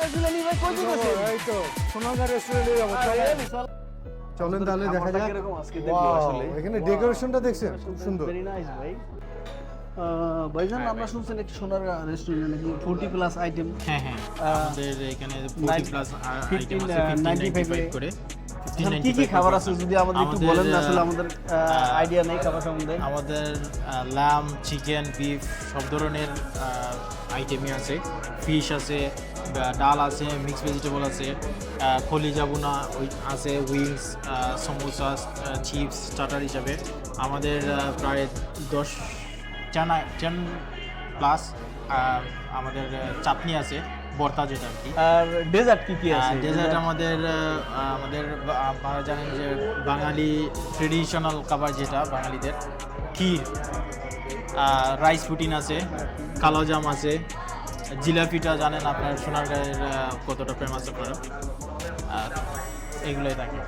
আরে জিলানি ভাই কই যেতেছেন? এই তো সোনাগাঁ রেস্টুরেন্টে যাব চলেন তাহলে দেখা যাক। কীরকম আজকে দেখব আসলে। এখানে ডেকোরেশনটা দেখছেন? খুব সুন্দর। ভেরি নাইস ভাই। ভাইজান আমরা শুনছেন একটি সোনার রেস্টুরেন্ট নাকি ফোরটি প্লাস আইটেম হ্যাঁ হ্যাঁ। আমাদের এখানে 40 প্লাস আইটেম আছে 95 1595 করে। কি কি খাবার আছে যদি আমাদের একটু বলেন না আসলে আমাদের আইডিয়া নেই খাবার সম্বন্ধে। আমাদের লাম চিকেন বিফ সব ধরনের আইটেমই আছে। ফিশ আছে ডাল আছে মিক্স ভেজিটেবল আছে খলি ওই আছে উইংস সমোসা চিপস স্টার্টার হিসাবে। আমাদের প্রায় দশ টেন টেন প্লাস আমাদের চাটনি আছে বর্তা যেটা আর কি। আর ডেজার্ট কী কী আছে? ডেজার্ট আমাদের আমাদের আপনারা জানেন যে বাঙালি ট্রেডিশনাল খাবার যেটা বাঙালিদের ক্ষীর। রাইস পুটিন আছে কালো জাম আছে জিলাপিটা জানেন আপনার সোনারগাঁয়ের কতটা ফেমাস আপনারা? আর এগুলোই থাকে।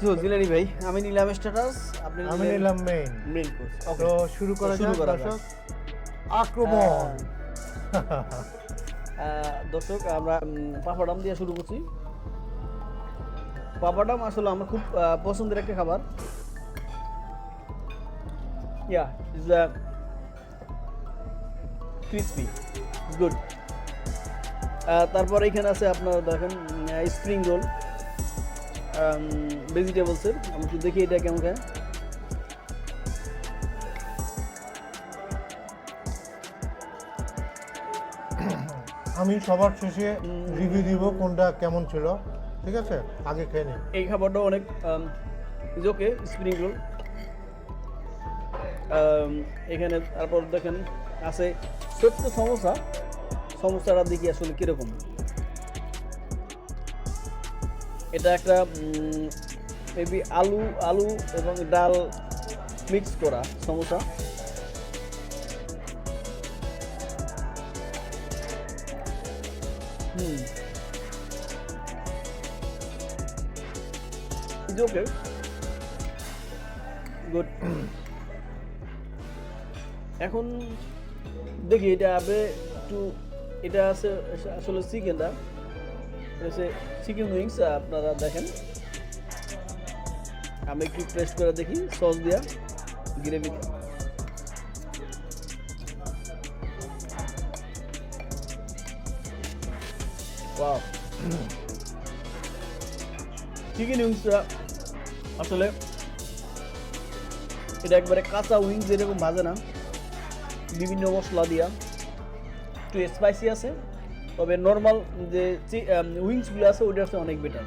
তো জিলানি ভাই আমি নিলাম স্ট্যাটাস আপনি আমি নিলাম মেইন মেইন কোর্স তো শুরু করা শুরু করা দর্শক। আক্রমণ। দর্শক আমরা পাপাডাম দিয়ে শুরু করছি। পাপাডাম আসলে আমার খুব পছন্দের একটা খাবার। Yeah is crispy good. তারপর এখানে আছে আপনার দেখেন স্প্রিং রোল ভেজিটেবলসের আমি একটু দেখি এটা কেমন খায় আমি সবার শেষে রিভিউ দিব কোনটা কেমন ছিল ঠিক আছে? আগে খেয়ে নিই এই খাবারটা অনেক ইজ ওকে স্প্রিং রোল এখানে তারপর দেখেন আছে ছোট্ট সমোসা। সমোসাটা দেখি আসলে কীরকম? এটা একটা মেবি আলু আলু এবং ডাল মিক্স করা samosa hmm. Is okay good এখন দেখি এটা আবে একটু এটা আছে আসলে চিকেনটা। হচ্ছে চিকেন উইংস আপনারা দেখেন। আমি একটু প্রেস করে দেখি সস দিয়া গ্রেভি চিকেন উইংসটা আসলে এটা একবারে কাঁচা উইংস যেরকম ভাজে না। বিভিন্ন মশলা দিয়া। একটু স্পাইসি আছে, তবে নর্মাল যে উইংসগুলো আছে ওইটা হচ্ছে অনেক বেটার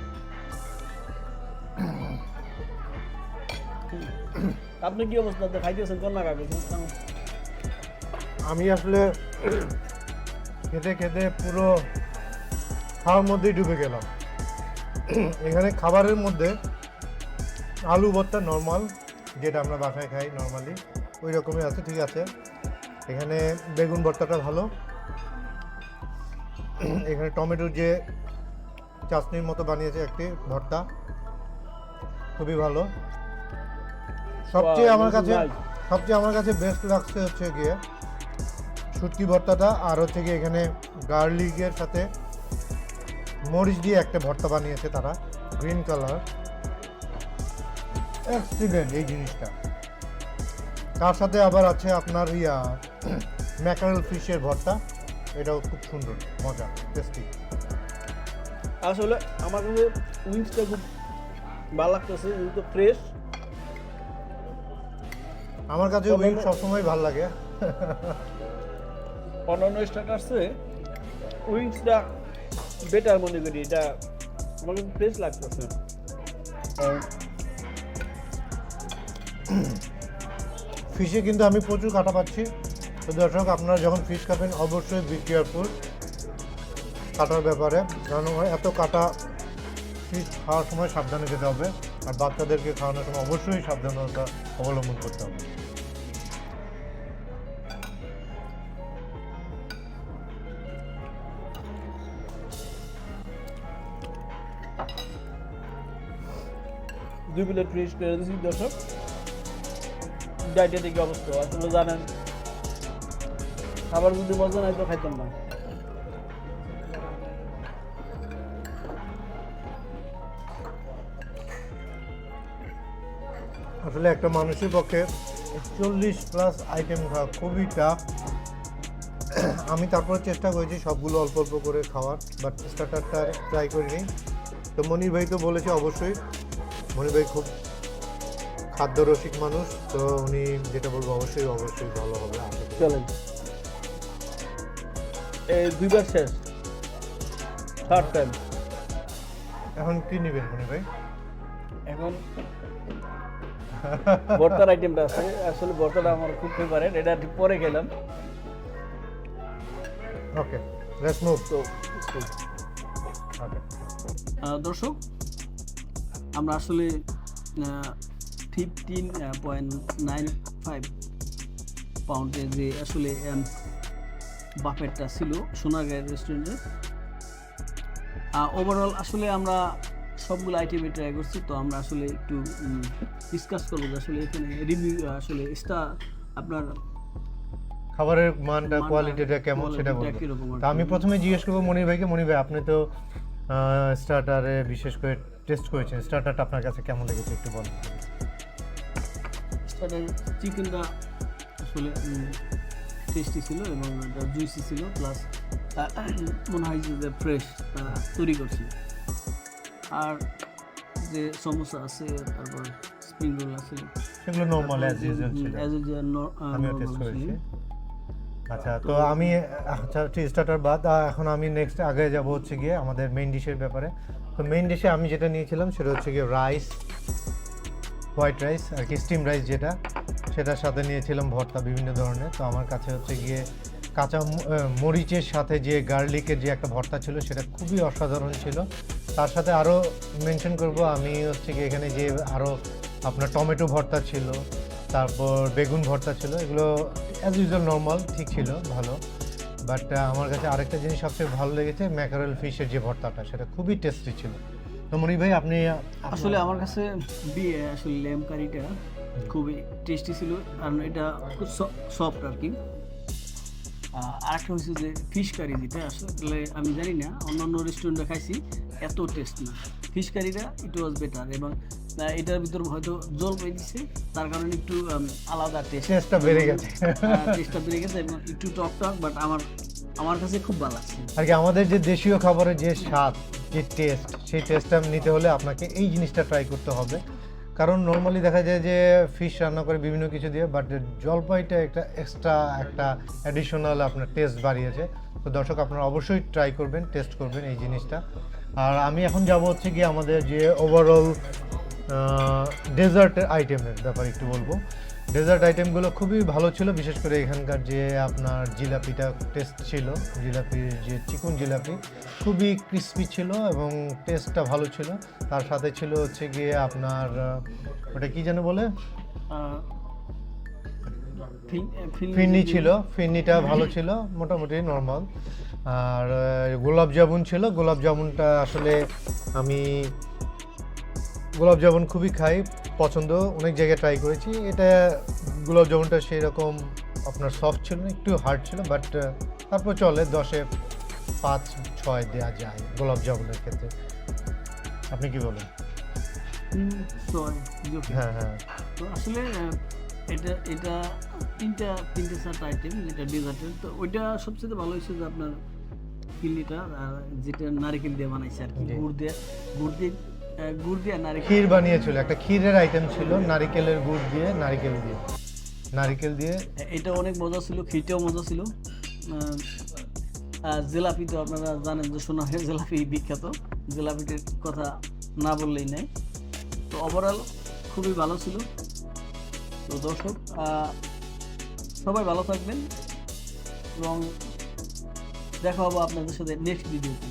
আপনি কি অবস্থা? খাইতেছেন কোন না আমি আসলে খেতে খেতে পুরো খাওয়ার মধ্যেই ডুবে গেলাম। এখানে খাবারের মধ্যে আলু ভর্তা নর্মাল যেটা আমরা বাসায় খাই নর্মালি ওই রকমই আছে, ঠিক আছে। এখানে বেগুন ভর্তাটা ভালো। এখানে টমেটোর যে চাটনির মতো বানিয়েছে একটি ভর্তা খুবই ভালো। সবচেয়ে আমার কাছে সবচেয়ে আমার কাছে বেস্ট লাগছে হচ্ছে গিয়ে শুটকি ভর্তাটা আর হচ্ছে গিয়ে এখানে গার্লিকের সাথে মরিচ দিয়ে একটা ভর্তা বানিয়েছে তারা গ্রিন কালার। এক্সিলেন্ট এই জিনিসটা। তার সাথে আবার আছে আপনার ইয়া ম্যাকারেল ফিশের ভর্তা। এটাও খুব সুন্দর মজা টেস্টি আসলে আমার কাছে উইংসটা খুব ভালো লাগতেছে তো ফ্রেশ আমার কাছে তবে- উইং সবসময় ভালো লাগে। অন্যান্য স্টার্টার্সে উইংসটা বেটার মনে করি এটা আমার কাছে ফ্রেশ লাগতেছে। ফিশে কিন্তু আমি প্রচুর কাটা পাচ্ছি। তো দর্শক, আপনারা যখন ফিশ খাবেন, অবশ্যই বি কেয়ারফুল কাটার ব্যাপারে। কারণ এত কাটা ফিশ খাওয়ার সময় সাবধানে যেতে হবে। আর বাচ্চাদেরকে খাওয়ানোর সময় অবশ্যই সাবধানতা অবলম্বন করতে হবে। দুই প্লেট ফ্রিজ করে দিয়েছি দর্শক। ডায়েটেটিক অবস্থা, আসলে জানেন খাবার যদি বলতো না তো খাইতাম না। আসলে একটা মানুষের পক্ষে চল্লিশ প্লাস আইটেম খাওয়া খুবই টাফ আমি তারপরে চেষ্টা করেছি সবগুলো অল্প অল্প করে খাওয়ার বাট স্টার্টারটা ট্রাই করিনি। তো মনির ভাই তো বলেছে অবশ্যই। মনির ভাই খুব খাদ্যরসিক মানুষ তো উনি যেটা বলব অবশ্যই অবশ্যই ভালো হবে। চ্যালেঞ্জ দুইবার শেষ। থার্ড টাইম এখন কি নেবেন মনির ভাই? এখন ভর্তার আইটেমটা আছে। আসলে ভর্তাটা আমার খুব ফেভারিট এটা পরে খেলাম। ওকে লেটস মুভ তো দর্শক আমরা আসলে ফিফটিন পয়েন্ট নাইন ফাইভ পাউন্ডের যে আসলে বাফেটটা ছিল সোনারগাঁয়ের রেস্টুরেন্টে ওভারঅল আসলে আমরা সবগুলো আইটেমে ট্রাই করছি তো আমরা আসলে একটু ডিসকাস করব যে আসলে এখানে রিভিউ আসলে স্টার আপনার খাবারের মানটা কোয়ালিটিটা কেমন সেটা বলব তা আমি প্রথমে জিজ্ঞেস করব মনির ভাইকে। মনির ভাই আপনি তো স্টার্টারে বিশেষ করে টেস্ট করেছেন। স্টার্টারটা আপনার কাছে কেমন লেগেছে একটু বলুন। স্টার্টার চিকেনটা আসলে টেস্টি ছিল এবং এটা জুইসি ছিল প্লাস মনে হয় যে ফ্রেশ তৈরি করছে। আর যে সমোসা আছে তারপর স্প্রিং রোল আছে সেগুলো নর্মাল অ্যাজ ইউজুয়াল ছিল। অ্যাজ আমিও টেস্ট করেছি। আচ্ছা তো আমি আচ্ছা টি স্টার্টার বাদ এখন আমি নেক্সট আগে যাব হচ্ছে গিয়ে আমাদের মেইন ডিশের ব্যাপারে। তো মেইন ডিশে আমি যেটা নিয়েছিলাম সেটা হচ্ছে গিয়ে রাইস হোয়াইট রাইস আর কি স্টিম রাইস যেটা। সেটার সাথে নিয়েছিলাম ভর্তা বিভিন্ন ধরনের। তো আমার কাছে হচ্ছে গিয়ে কাঁচা মরিচের সাথে যে গার্লিকের যে একটা ভর্তা ছিল সেটা খুবই অসাধারণ ছিল। তার সাথে আরও মেনশন করব, আমি হচ্ছে গিয়ে এখানে যে আরও আপনার টমেটো ভর্তা ছিল, তারপর বেগুন ভর্তা ছিল, এগুলো অ্যাজ ইউজুয়াল নর্মাল ঠিক ছিল, ভালো। বাট আমার কাছে আরেকটা জিনিস সবচেয়ে ভালো লেগেছে, ম্যাকারেল ফিশের যে ভর্তাটা, সেটা খুবই টেস্টি ছিল। তো মনি ভাই, আপনি আসলে আমার কাছে আসলে ল্যাম কারিটা খুবই টেস্টি ছিল কারণ এটা খুব সফট আর কি। আহ, আরেকটা হচ্ছে যে ফিশ কারি যেটা আসলে আমি জানি না অন্যান্য রেস্টুরেন্টে খাইছি এত টেস্ট না। ফিশ কারিটা ইট ওয়াজ বেটার এবং এটার ভিতর হয়তো জল পেয়ে দিচ্ছে তার কারণে একটু আলাদা টেস্ট টেস্টটা বেড়ে গেছে। টেস্টটা বেড়ে গেছে এবং একটু টক টক বাট আমার আমার কাছে খুব ভালো লাগছে। আর কি আমাদের যে দেশীয় খাবারের যে স্বাদ যে টেস্ট সেই টেস্টটা নিতে হলে আপনাকে এই জিনিসটা ট্রাই করতে হবে। কারণ নর্মালি দেখা যায় যে ফিশ রান্না করে বিভিন্ন কিছু দিয়ে বাট জলপাইটা একটা এক্সট্রা একটা অ্যাডিশনাল আপনার টেস্ট বাড়িয়েছে। তো দর্শক, আপনারা অবশ্যই ট্রাই করবেন টেস্ট করবেন এই জিনিসটা। আর আমি এখন যাব হচ্ছে গিয়ে আমাদের যে ওভারঅল ডেজার্টের আইটেমের ব্যাপারে একটু বলব। ডেজার্ট আইটেমগুলো খুবই ভালো ছিল বিশেষ করে এখানকার যে আপনার জিলাপিটা টেস্ট ছিল জিলাপির যে চিকন জিলাপি খুবই ক্রিস্পি ছিল এবং টেস্টটা ভালো ছিল। তার সাথে ছিল হচ্ছে গিয়ে আপনার ওটা কি যেন বলে? আহ, ফিন- ফিন- ফিরনি ছিল। ফিন্নিটা ভালো ছিল মোটামুটি নর্মাল আর গোলাপ জামুন ছিল গোলাপ জামুনটা আসলে আমি গোলাপ জামুন খুবই খাই পছন্দ অনেক জায়গায় ট্রাই করেছি। এটা গোলাপ জামুনটা সেই রকম আপনার সফট ছিল না একটু হার্ড ছিল বাট তারপর চলে দশে পাঁচ ছয় দেওয়া যায় গোলাপ জামুনের ক্ষেত্রে। আপনি কি বলেন? হ্যাঁ হ্যাঁ। তো আসলে এটা এটা তিনটা তিনটে চারটা আইটেম যেটা ডেজার্টের তো ওইটা সবচেয়ে ভালো হয়েছে যে আপনার আর যেটা নারিকেল দিয়ে বানাইছে আর কি। গুড় দিয়ে গুড় দিয়ে গুড় দিয়ে নারকেল। ক্ষীর বানিয়েছিল একটা ক্ষীরের আইটেম ছিল নারিকেলের গুড় দিয়ে নারিকেল দিয়ে। নারিকেল দিয়ে। এটা অনেক মজা ছিল খিটেও মজা ছিল। জিলাপি তো আপনারা জানেন যে সোনারের জিলাপি বিখ্যাত। জিলাপিটির কথা না বললেই নাই। তো ওভারঅল খুবই ভালো ছিল। তো দর্শক সবাই ভালো থাকবেন এবং দেখা হব আপনাদের সাথে নেক্সট ভিডিওতে